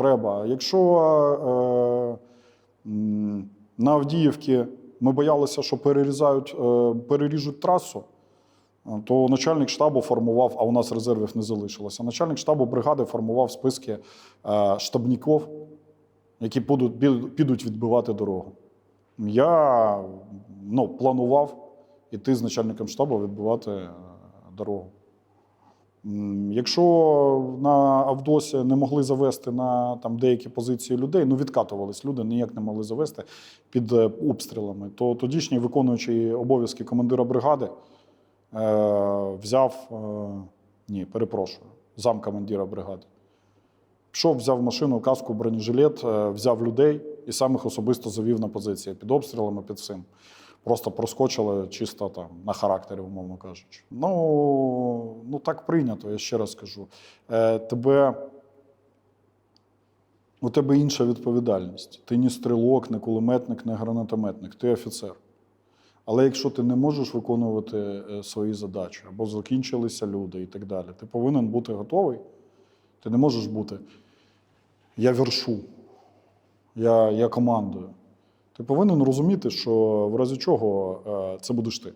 Треба. Якщо е, на Авдіївці ми боялися, що перерізають, е, переріжуть трасу, е, то начальник штабу формував, а у нас резервів не залишилося. Начальник штабу бригади формував списки е, штабників, які будуть, підуть відбивати дорогу. Я ну, планував іти з начальником штабу відбивати е, дорогу. Якщо на Авдосі не могли завести на там, деякі позиції людей, ну відкатувались люди, ніяк не могли завести під е, обстрілами, то тодішній виконуючий обов'язки командира бригади е, взяв, е, ні, перепрошую, замкомандира бригади. Пішов, взяв машину, каску, бронежилет, е, взяв людей і сам їх особисто завів на позиції під обстрілами, під всім. Просто проскочили чисто там на характері, умовно кажучи. Ну, ну так прийнято, я ще раз кажу. Е, тебе, у тебе інша відповідальність. Ти ні стрілок, не кулеметник, не гранатометник, ти офіцер. Але якщо ти не можеш виконувати е, свої задачі, або закінчилися люди і так далі, ти повинен бути готовий. Ти не можеш бути. Я вершу, я, я командую. Ти повинен розуміти, що в разі чого е, це будеш ти.